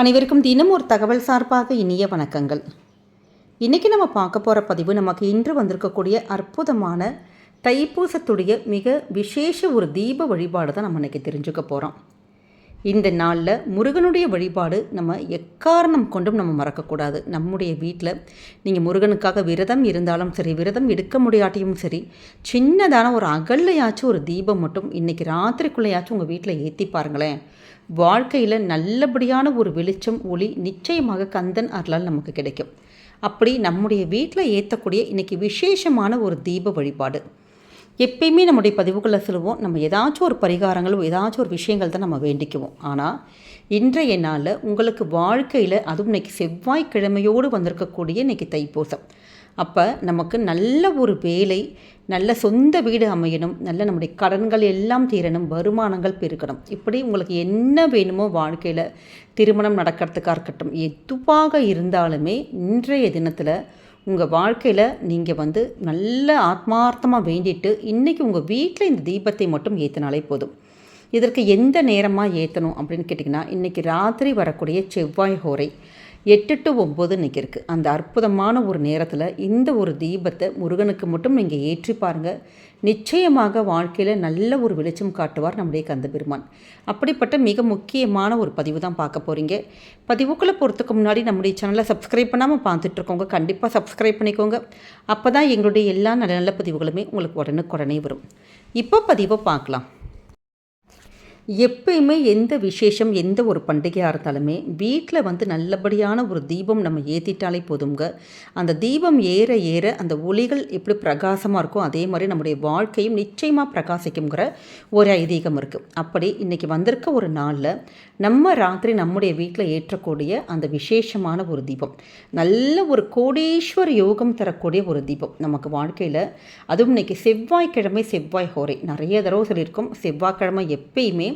அனைவருக்கும் தினம் ஒரு தகவல் சார்பாக இனிய வணக்கங்கள். இன்றைக்கி நம்ம பார்க்க போகிற பதிவு நமக்கு இன்று வந்திருக்கக்கூடிய அற்புதமான தைப்பூசத்துடைய மிக விசேஷ ஒரு தீப வழிபாடு தான் நம்ம இன்றைக்கி தெரிஞ்சுக்க போகிறோம் இந்த நாளில் முருகனுடைய வழிபாடு நம்ம எக்காரணம் கொண்டும் நம்ம மறக்கக்கூடாது. நம்முடைய வீட்டில் நீங்கள் முருகனுக்காக விரதம் இருந்தாலும் சரி விரதம் எடுக்க முடியாட்டியும் சரி சின்னதான ஒரு அகல்லையாச்சும் ஒரு தீபம் மட்டும் இன்றைக்கி ராத்திரிக்குள்ளேயாச்சும் உங்கள் வீட்டில் ஏற்றி பாருங்களேன். வாழ்க்கையில் நல்லபடியான ஒரு வெளிச்சம் ஒளி நிச்சயமாக கந்தன் அருளால் நமக்கு கிடைக்கும். அப்படி நம்முடைய வீட்டில் ஏற்றக்கூடிய இன்றைக்கி விசேஷமான ஒரு தீப வழிபாடு. எப்பயுமே நம்முடைய பதிவுகளை சொல்லுவோம் நம்ம ஏதாச்சும் ஒரு பரிகாரங்களும் ஏதாச்சும் ஒரு விஷயங்கள் தான் நம்ம வேண்டிக்குவோம். ஆனால் இன்றைய நாளில் உங்களுக்கு வாழ்க்கையில் அதுவும் இன்றைக்கி செவ்வாய்க்கிழமையோடு வந்திருக்கக்கூடிய இன்றைக்கி தைப்பூசம். அப்போ நமக்கு நல்ல ஒரு வேலை நல்ல சொந்த வீடு அமையணும் நல்ல நம்முடைய கடன்கள் எல்லாம் தீரணும் வருமானங்கள் பெருக்கணும் இப்படி உங்களுக்கு என்ன வேணுமோ வாழ்க்கையில் திருமணம் நடக்கிறதுக்காக இருக்கட்டும் எதுவாக இருந்தாலுமே இன்றைய தினத்தில் உங்கள் வாழ்க்கையில் நீங்கள் வந்து நல்ல ஆத்மார்த்தமாக வேண்டிட்டு இன்றைக்கி உங்கள் வீட்டில் இந்த தீபத்தை மட்டும் ஏற்றினாலே போதும். இதற்கு எந்த நேரமாக ஏற்றணும் அப்படின்னு கேட்டிங்கன்னா இன்றைக்கி ராத்திரி வரக்கூடிய செவ்வாய் ஹோரை எட்டு டு ஒம்பது இன்றைக்கி இருக்குது அந்த அற்புதமான ஒரு நேரத்தில் இந்த ஒரு தீபத்தை முருகனுக்கு மட்டும் நீங்கள் ஏற்றி பாருங்கள் நிச்சயமாக வாழ்க்கையில் நல்ல ஒரு வெளிச்சம் காட்டுவார் நம்முடைய கந்த பெருமான் அப்படிப்பட்ட மிக முக்கியமான ஒரு பதிவு தான் பார்க்க போகிறீங்க பதிவுக்குள்ளே போகிறதுக்கு முன்னாடி நம்முடைய சேனலை சப்ஸ்கிரைப் பண்ணாமல் பார்த்துட்ருக்கோங்க. கண்டிப்பாக சப்ஸ்கிரைப் பண்ணிக்கோங்க. அப்போ தான் எங்களுடைய எல்லா நல்ல நல்ல பதிவுகளுமே உங்களுக்கு உடனுக்குடனே வரும். இப்போ பதிவை பார்க்கலாம். எப்பயுமே எந்த விசேஷம் எந்த ஒரு பண்டிகையாக இருந்தாலுமே வீட்டில் வந்து நல்லபடியான ஒரு தீபம் நம்ம ஏற்றிட்டாலே போதுங்க அந்த தீபம் ஏற ஏற அந்த ஒளிகள் எப்படி பிரகாசமாக இருக்கோ அதே மாதிரி நம்முடைய வாழ்க்கையும் நிச்சயமாக பிரகாசிக்குங்கிற ஒரு ஐதீகம் இருக்குது அப்படி இன்றைக்கி வந்திருக்க ஒரு நாளில் நம்ம ராத்திரி நம்முடைய வீட்டில் ஏற்றக்கூடிய அந்த விசேஷமான ஒரு தீபம் நல்ல ஒரு கோடீஸ்வர யோகம் தரக்கூடிய ஒரு தீபம் நமக்கு வாழ்க்கையில். அதுவும் இன்றைக்கி செவ்வாய்க்கிழமை செவ்வாய் ஹோரை. நிறைய தடவை சொல்லியிருக்கோம். செவ்வாய்க்கிழமை எப்பயுமே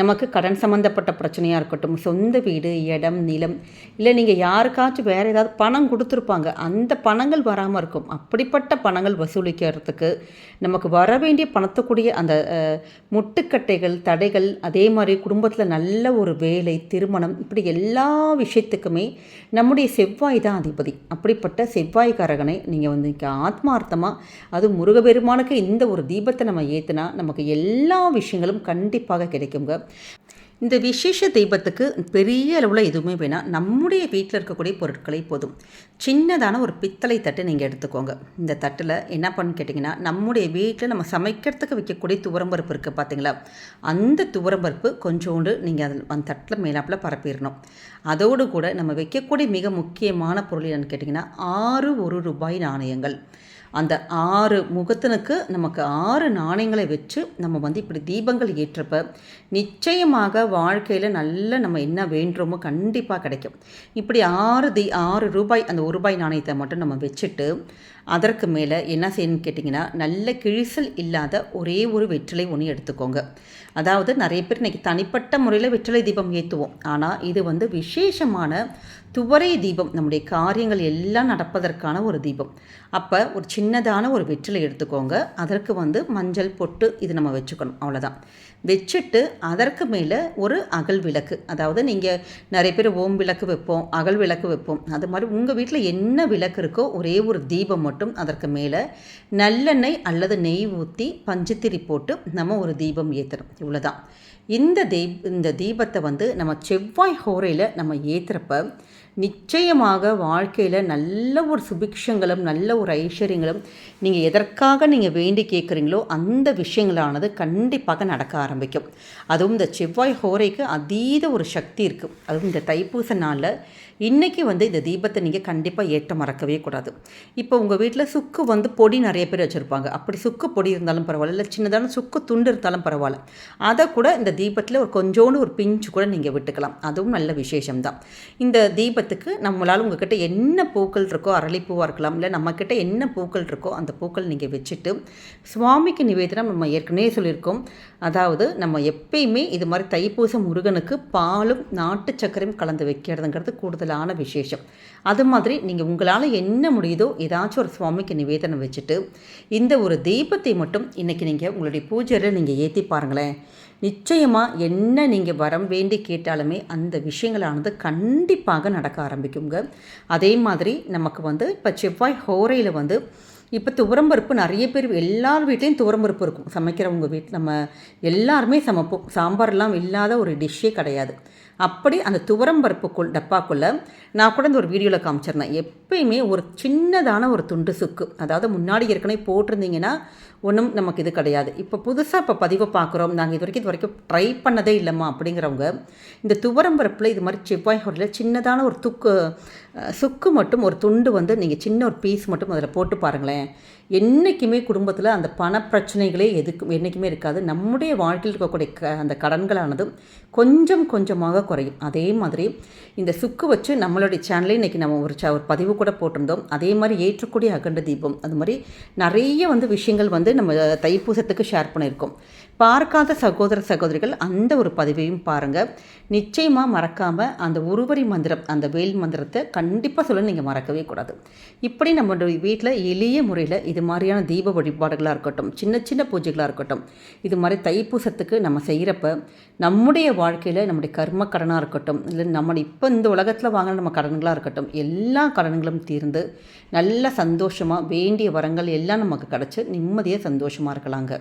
நமக்கு கடன் சம்மந்தப்பட்ட பிரச்சனையாக இருக்கட்டும் சொந்த வீடு இடம் நிலம் இல்லை நீங்கள் யாருக்காச்சும் வேறு ஏதாவது பணம் கொடுத்துருப்பாங்க அந்த பணங்கள் வராமல் இருக்கும். அப்படிப்பட்ட பணங்கள் வசூலிக்கிறதுக்கு நமக்கு வர வேண்டிய பணத்தக்கூடிய அந்த முட்டுக்கட்டைகள் தடைகள் அதே மாதிரி குடும்பத்தில் நல்ல ஒரு வேலை திருமணம் இப்படி எல்லா விஷயத்துக்குமே நம்முடைய செவ்வாய் தான் அதிபதி. அப்படிப்பட்ட செவ்வாய்க்காரகனை நீங்கள் வந்து ஆத்மார்த்தமாக அது முருகபெருமானுக்கு இந்த ஒரு தீபத்தை நம்ம ஏற்றுனா நமக்கு எல்லா விஷயங்களும் கண்டிப்பாக கிடைக்குங்க. இந்த விசேஷ தெய்வத்துக்கு பெரிய அளவில் எதுவுமே வேணாம். நம்முடைய வீட்டில் இருக்கக்கூடிய பொருட்களை போதும். சின்னதான ஒரு பித்தளை தட்டு நீங்கள் எடுத்துக்கோங்க. இந்த தட்டில் என்ன பண்ணு கேட்டிங்கன்னா நம்முடைய வீட்டில் நம்ம சமைக்கிறதுக்கு வைக்கக்கூடிய துவரம்பருப்பு இருக்குது பார்த்தீங்களா அந்த துவரம்பருப்பு கொஞ்சோண்டு நீங்கள் அதில் அந்த தட்டில் மேலாப்பில் பரப்பிடணும். அதோடு கூட நம்ம வைக்கக்கூடிய மிக முக்கியமான பொருள் என்னென்னு கேட்டிங்கன்னா ஆறு ஒரு ரூபாய் நாணயங்கள். அந்த ஆறு முகத்தனுக்கு நமக்கு ஆறு நாணயங்களை வச்சு நம்ம வந்து இப்படி தீபங்கள் ஏற்றப்ப நிச்சயமாக வாழ்க்கையில் நல்ல நம்ம என்ன வேண்டுமோ கண்டிப்பாக கிடைக்கும். இப்படி ஆறு தி ஆறு ரூபாய் அந்த ஒரு ரூபாய் நாணயத்தை மட்டும் நம்ம வச்சுட்டு அதற்கு மேலே என்ன செய்யணும்னு கேட்டிங்கன்னா நல்ல கிழிசல் இல்லாத ஒரே ஒரு வெற்றிலை ஒன்று எடுத்துக்கோங்க. அதாவது நிறைய பேர் இன்றைக்கி தனிப்பட்ட முறையில் வெற்றிலை தீபம் ஏற்றுவோம் ஆனால் இது வந்து விசேஷமான துவரை தீபம். நம்முடைய காரியங்கள் எல்லாம் நடப்பதற்கான ஒரு தீபம். அப்போ ஒரு சின்னதான ஒரு வெற்றிலை எடுத்துக்கோங்க. அதற்கு வந்து மஞ்சள் பொட்டு இது நம்ம வச்சுக்கணும். அவ்வளோதான் வச்சுட்டு அதற்கு மேலே ஒரு அகல் விளக்கு. அதாவது நீங்கள் நிறைய பேர் ஓம் விளக்கு வைப்போம் அகல் விளக்கு வைப்போம். அது மாதிரி உங்கள் வீட்டில் என்ன விளக்கு இருக்கோ ஒரே ஒரு தீபம் மட்டும் மட்டும் அதற்கு மேலே நல்லெண்ணெய் அல்லது நெய் ஊற்றி பஞ்சுத்திரி போட்டு நம்ம ஒரு தீபம் ஏற்றணும் இவ்வளோதான் இந்த தீப் இந்த தீபத்தை வந்து நம்ம செவ்வாய் ஹோரையில் நம்ம ஏற்றுறப்ப நிச்சயமாக வாழ்க்கையில் நல்ல ஒரு சுபிக்ஷங்களும் நல்ல ஒரு ஐஸ்வர்யங்களும் நீங்கள் எதற்காக நீங்கள் வேண்டி கேட்குறீங்களோ அந்த விஷயங்களானது கண்டிப்பாக நடக்க ஆரம்பிக்கும். அதுவும் இந்த செவ்வாய் ஹோரைக்கு அதீத ஒரு சக்தி இருக்குது அதுவும் இந்த தைப்பூச நாளில் இன்றைக்கி வந்து இந்த தீபத்தை நீங்கள் கண்டிப்பாக ஏற்ற மறக்கவே கூடாது. இப்போ உங்கள் வீட்டில் சுக்கு வந்து பொடி நிறைய பேர் வச்சுருப்பாங்க. அப்படி சுக்கு பொடி இருந்தாலும் பரவாயில்ல. இல்லை சின்னதான சுக்கு துண்டு இருந்தாலும் பரவாயில்ல. அதை கூட இந்த தீபத்தில் ஒரு கொஞ்சோண்டு ஒரு பிஞ்சு கூட நீங்கள் விட்டுக்கலாம். அதுவும் நல்ல விசேஷம்தான். இந்த தீபத்துக்கு நம்மளால் உங்ககிட்ட என்ன பூக்கள் இருக்கோ அரளிப்பூவாக இருக்கலாம் இல்லை நம்மக்கிட்ட என்ன பூக்கள் இருக்கோ அந்த பூக்கள் நீங்கள் வச்சுட்டு சுவாமிக்கு நிவேதனம் நம்ம ஏற்கனவே சொல்லியிருக்கோம். அதாவது நம்ம எப்பயுமே இது மாதிரி தைப்பூசம் முருகனுக்கு பாலும் நாட்டு சர்க்கரையும் கலந்து வைக்கிறதுங்கிறது கூடுதலான விசேஷம். அது மாதிரி நீங்கள் உங்களால் என்ன முடியுதோ ஏதாச்சும் ஒரு சுவாமிக்கு நிவேதனம் வச்சுட்டு இந்த ஒரு தீபத்தை மட்டும் இன்றைக்கி நீங்கள் உங்களுடைய பூஜையில் நீங்கள் ஏற்றி பாருங்களேன். நிச்சயமாக என்ன நீங்கள் வரம் வேண்டி கேட்டாலுமே அந்த விஷயங்களானது கண்டிப்பாக நடக்க ஆரம்பிக்குங்க. அதே மாதிரி நமக்கு வந்து இப்போ செவ்வாய் ஹோரையில் வந்து இப்போ துவரம்பருப்பு நிறைய பேர் எல்லார் வீட்லேயும் துவரம்பருப்பு இருக்கும். சமைக்கிறவங்க வீட்டில் நம்ம எல்லாருமே சமைப்போம். சாம்பார்லாம் இல்லாத ஒரு டிஷ்ஷே கிடையாது. அப்படி அந்த துவரம் பருப்புக்குள் டப்பாக்குள்ளே நான் கூட இந்த ஒரு வீடியோவில் காமிச்சிருந்தேன். எப்பயுமே ஒரு சின்னதான ஒரு துண்டு சுக்கு அதாவது முன்னாடி ஏற்கனவே போட்டிருந்தீங்கன்னா ஒன்றும் நமக்கு இது கிடையாது. இப்போ புதுசாக இப்போ பதிவை பார்க்குறோம். நாங்கள் இது வரைக்கும் இது வரைக்கும் ட்ரை பண்ணதே இல்லைம்மா அப்படிங்கிறவங்க இந்த துவரம் பருப்பில் இது மாதிரி செவ்வாய் ஹோட்டலில் சின்னதான ஒரு துக்கு சுக்கு மட்டும் ஒரு துண்டு வந்து நீங்கள் சின்ன ஒரு பீஸ் மட்டும் அதில் போட்டு பாருங்களேன். என்றைக்குமே குடும்பத்தில் அந்த பண பிரச்சனைகளே எதுக்கும் என்றைக்குமே இருக்காது. நம்முடைய வாழ்க்கையில் இருக்கக்கூடிய க அந்த கடன்களானதும் கொஞ்சம் கொஞ்சமாக குறையும். அதே மாதிரி இந்த சுக்கு வச்சு நம்மளுடைய சேனலே இன்றைக்கி நம்ம ஒரு ச ஒரு பதிவு கூட போட்டிருந்தோம். அதே மாதிரி ஏற்றக்கூடிய அகண்ட தீபம் அது மாதிரி நிறைய வந்து விஷயங்கள் வந்து நம்ம தைப்பூசத்துக்கு ஷேர் பண்ணியிருக்கோம். பார்க்காத சகோதர சகோதரிகள் அந்த ஒரு பதிவையும் பாருங்கள் நிச்சயமாக மறக்காமல் அந்த உருவரி மந்திரம் அந்த வேல் மந்திரத்தை கண்டிப்பாக சொல்ல நீங்கள் மறக்கவே கூடாது. இப்படி நம்மளுடைய வீட்டில் எளிய முறையில் இது மாதிரியான தீப வழிபாடுகளாக இருக்கட்டும் சின்ன சின்ன பூஜைகளாக இருக்கட்டும் இது மாதிரி தைப்பூசத்துக்கு நம்ம செய்கிறப்ப நம்முடைய வாழ்க்கையில் நம்முடைய கர்ம கடனாக இருக்கட்டும் இல்லை நம்ம இப்போ இந்த உலகத்தில் வாங்கின நம்ம கடன்களாக இருக்கட்டும் எல்லா கடன்களும் தீர்ந்து நல்ல சந்தோஷமாக வேண்டிய வரங்கள் எல்லாம் நமக்கு கிடச்சி நிம்மதியாக சந்தோஷமாக இருக்கலாங்க.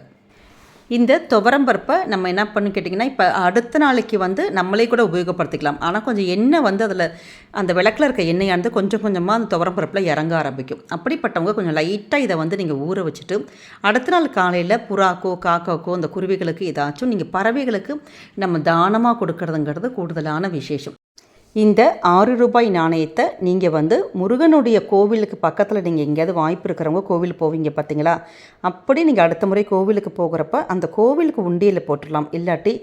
இந்த துவரம்பருப்பை நம்ம என்ன பண்ணு கேட்டிங்கன்னா இப்போ அடுத்த நாளைக்கு வந்து நம்மளே கூட உபயோகப்படுத்திக்கலாம். ஆனால் கொஞ்சம் எண்ணெய் வந்து அதில் அந்த விளக்கில் இருக்க எண்ணெயானது கொஞ்சம் கொஞ்சமாக அந்த துவரம்பருப்பில் இறங்க ஆரம்பிக்கும். அப்படிப்பட்டவங்க கொஞ்சம் லைட்டாக இதை வந்து நீங்கள் ஊற வச்சுட்டு அடுத்த நாள் காலையில் புறாக்கோ காக்காக்கோ அந்த குருவிகளுக்கு ஏதாச்சும் நீங்கள் பறவைகளுக்கு நம்ம தானமாக கொடுக்கறதுங்கிறது கூடுதலான விசேஷம். இந்த ஆறு ரூபாய் நாணயத்தை நீங்கள் வந்து முருகனுடைய கோவிலுக்கு பக்கத்தில் நீங்கள் எங்கேயாவது வாய்ப்பு இருக்கிறவங்க கோவில் போவீங்க பார்த்தீங்களா அப்படி நீங்கள் அடுத்த முறை கோவிலுக்கு போகிறப்ப அந்த கோவிலுக்கு உண்டியில் போட்டுடலாம். இல்லாட்டி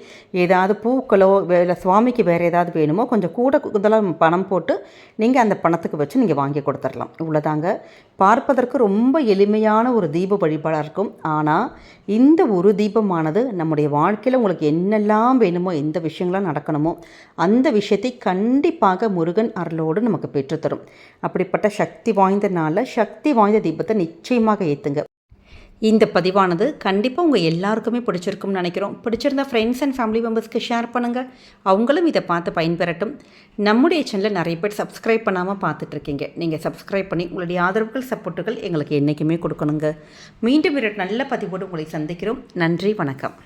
ஏதாவது பூக்களோ இல்லை சுவாமிக்கு வேறு ஏதாவது வேணுமோ கொஞ்சம் கூட இதெல்லாம் பணம் போட்டு நீங்கள் அந்த பணத்துக்கு வச்சு நீங்கள் வாங்கி கொடுத்துடலாம். இவ்வளோதாங்க பார்ப்பதற்கு ரொம்ப எளிமையான ஒரு தீப வழிபாடாக இருக்கும். ஆனால் இந்த ஒரு தீபமானது நம்முடைய வாழ்க்கையில் உங்களுக்கு என்னெல்லாம் வேணுமோ எந்த விஷயங்களாக நடக்கணுமோ அந்த விஷயத்தை கண் கண்டிப்பாக முருகன் அருளோடு நமக்கு பெற்றுத்தரும். அப்படிப்பட்ட சக்தி வாய்ந்த நாளில் சக்தி வாய்ந்த தீபத்தை நிச்சயமாக ஏற்றுங்க இந்த பதிவானது கண்டிப்பாக உங்கள் எல்லாருக்குமே பிடிச்சிருக்கும்னு நினைக்கிறோம். பிடிச்சிருந்தா ஃப்ரெண்ட்ஸ் அண்ட் ஃபேமிலி மெம்பர்ஸ்க்கு ஷேர் பண்ணுங்கள் அவங்களும் இதை பார்த்து பயன்பெறட்டும். நம்முடைய சேனலில் நிறைய பேர் சப்ஸ்கிரைப் பண்ணாமல் பார்த்துட்ருக்கீங்க நீங்கள் சப்ஸ்கிரைப் பண்ணி உங்களுடைய ஆதரவுகள் சப்போர்ட்டுகள் எங்களுக்கு என்றைக்குமே கொடுக்கணுங்க. மீண்டும் ஒரு நல்ல பதிவோடு உங்களை சந்திக்கிறோம். நன்றி வணக்கம்.